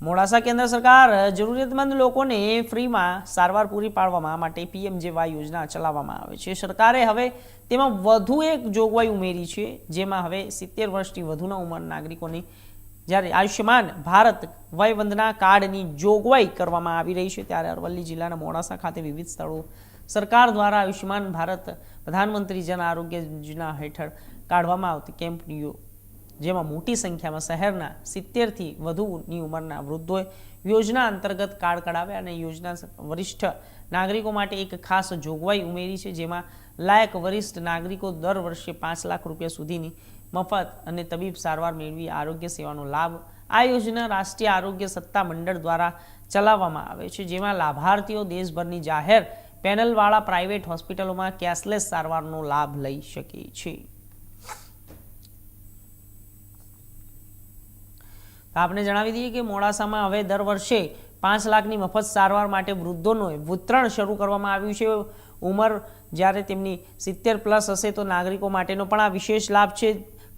મોડાસા કેન્દ્ર સરકાર જરૂરિયાતમંદ લોકોને ફ્રીમાં સારવાર પૂરી પાડવામાં માટે પીએમજેવાય યોજના ચલાવવામાં આવે છે. સરકારે હવે તેમાં વધુ એક જોગવાઈ ઉમેરી છે, જેમાં હવે સિત્તેર વર્ષથી વધુના ઉંમર નાગરિકોની જ્યારે આયુષ્યમાન ભારત વયવંદના કાર્ડની જોગવાઈ કરવામાં આવી રહી છે, ત્યારે અરવલ્લી જિલ્લાના મોડાસા ખાતે વિવિધ સ્થળો સરકાર દ્વારા આયુષ્યમાન ભારત પ્રધાનમંત્રી જન આરોગ્ય યોજના હેઠળ કાઢવામાં આવતી કેમ્પની જેમાં મોટી સંખ્યામાં શહેરના સિત્તેરથી વધુની ઉંમરના વૃદ્ધોએ યોજના અંતર્ગત કાર્ડ કઢાવ્યા અને યોજના વરિષ્ઠ નાગરિકો માટે એક ખાસ જોગવાઈ ઉમેરી છે, જેમાં લાયક વરિષ્ઠ નાગરિકો દર વર્ષે પાંચ લાખ રૂપિયા સુધીની મફત અને તબીબ સારવાર મેળવી આરોગ્ય સેવાનો લાભ આ યોજના રાષ્ટ્રીય આરોગ્ય સત્તા મંડળ દ્વારા ચલાવવામાં આવે છે, જેમાં લાભાર્થીઓ દેશભરની જાહેર પેનલવાળા પ્રાઇવેટ હોસ્પિટલોમાં કેશલેસ સારવારનો લાભ લઈ શકે છે. તો આપણે જણાવી દઈએ કે મોડાસામાં હવે દર વર્ષે પાંચ લાખની મફત સારવાર માટે વૃદ્ધોનું વિતરણ શરૂ કરવામાં આવ્યું છે. ઉંમર જ્યારે તેમની સિત્તેર પ્લસ હશે તો નાગરિકો માટેનો પણ આ વિશેષ લાભ છે.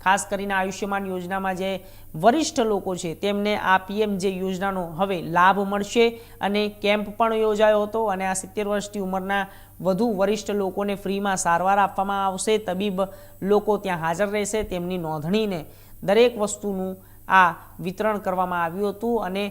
ખાસ કરીને આયુષ્યમાન યોજનામાં જે વરિષ્ઠ લોકો છે તેમને આ પીએમ જે યોજનાનો હવે લાભ મળશે અને કેમ્પ પણ યોજાયો હતો અને આ સિત્તેર વર્ષથી ઉંમરના વધુ વરિષ્ઠ લોકોને ફ્રીમાં સારવાર આપવામાં આવશે. તબીબ લોકો ત્યાં હાજર રહેશે. તેમની નોંધણીને દરેક વસ્તુનું આ વિતરણ કરવામાં આવ્યું હતું અને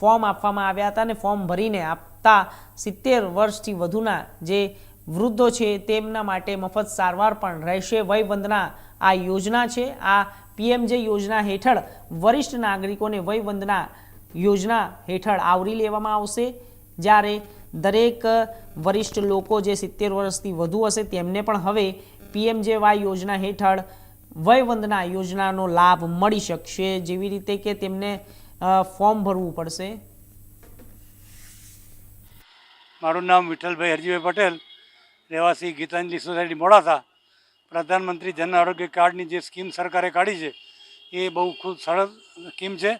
ફોર્મ આપવામાં આવ્યા હતા અને ફોર્મ ભરીને આપતા સિત્તેર વર્ષથી વધુના જે વૃદ્ધો છે તેમના માટે મફત સારવાર પણ રહેશે. વયવંદના આ યોજના છે. આ પીએમજે યોજના હેઠળ વરિષ્ઠ નાગરિકોને વયવંદના યોજના હેઠળ આવરી લેવામાં આવશે. જ્યારે દરેક વરિષ્ઠ લોકો જે સિત્તેર વર્ષથી વધુ હશે તેમને પણ હવે પીએમજેવાય યોજના હેઠળ વયવંદના યોજનાનો લાભ મળી શકશે જેવી રીતે કે તેમને ફોર્મ ભરવું પડશે. મારું નામ વિઠ્ઠલભાઈ હરજીભાઈ પટેલ, રહેવાસી ગીતાંજલિ સોસાયટી મોડાસા. પ્રધાનમંત્રી જન આરોગ્ય કાર્ડની જે સ્કીમ સરકારે કાઢી છે, એ બહુ ખૂબ સરસ સ્કીમ છે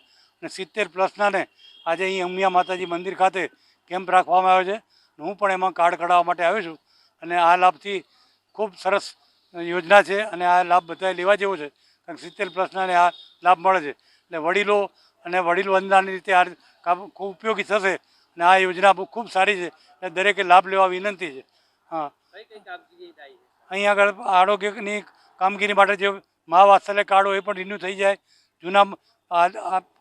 અને સિત્તેર પ્લસનાને આજે અહીં ઉમિયા માતાજી મંદિર ખાતે કેમ્પ રાખવામાં આવ્યો છે. હું પણ એમાં કાર્ડ કઢાવવા માટે આવ્યો છું અને આ લાભથી ખૂબ સરસ યોજના છે અને આ લાભ બધાએ લેવા જેવો છે. કારણ કે સિત્તેર પ્લસનાને આ લાભ મળે છે. એટલે વડીલો અને વડીલ વંદનાની રીતે આ ખૂબ ઉપયોગી થશે અને આ યોજના ખૂબ સારી છે. એટલે દરેકે લાભ લેવા વિનંતી છે. હા. અહીં આગળ આરોગ્યની કામગીરી માટે જે મા વાત્સલ્ય કાર્ડ હોય એ પણ રિન્યૂ થઈ જાય. જૂના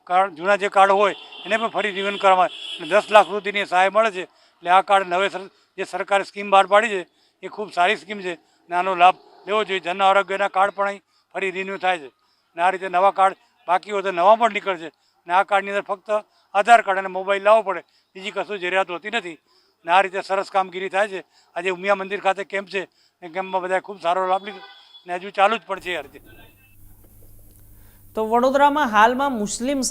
કાર્ડ, જૂના જે કાર્ડ હોય એને પણ ફરી રિન્યૂ કરવામાં આવે. દસ લાખ સુધીની સહાય મળે છે. એટલે આ કાર્ડ નવેસર, જે સરકારે સ્કીમ બહાર પાડી છે, એ ખૂબ સારી સ્કીમ છે. અને આનો લાભ લેવો જોઈએ. જન આરોગ્યના કાર્ડ પણ અહીં ફરી રિન્યૂ થાય છે. અને આ રીતે નવા કાર્ડ બાકી હોય તો નવા પણ નીકળશે અને આ કાર્ડની અંદર ફક્ત આધાર કાર્ડ અને મોબાઈલ લાવવો પડે. બીજી કશું જરૂરિયાત હોતી નથી. અને આ રીતે સરસ કામગીરી થાય છે. આજે ઉમિયા મંદિર ખાતે કેમ્પ છે. એ કેમ્પમાં બધાએ ખૂબ સારો લાભ લીધો. અને હજુ ચાલુ જ પણ છે આ તો વડોદરામાં હાલમાં મુસ્લિમ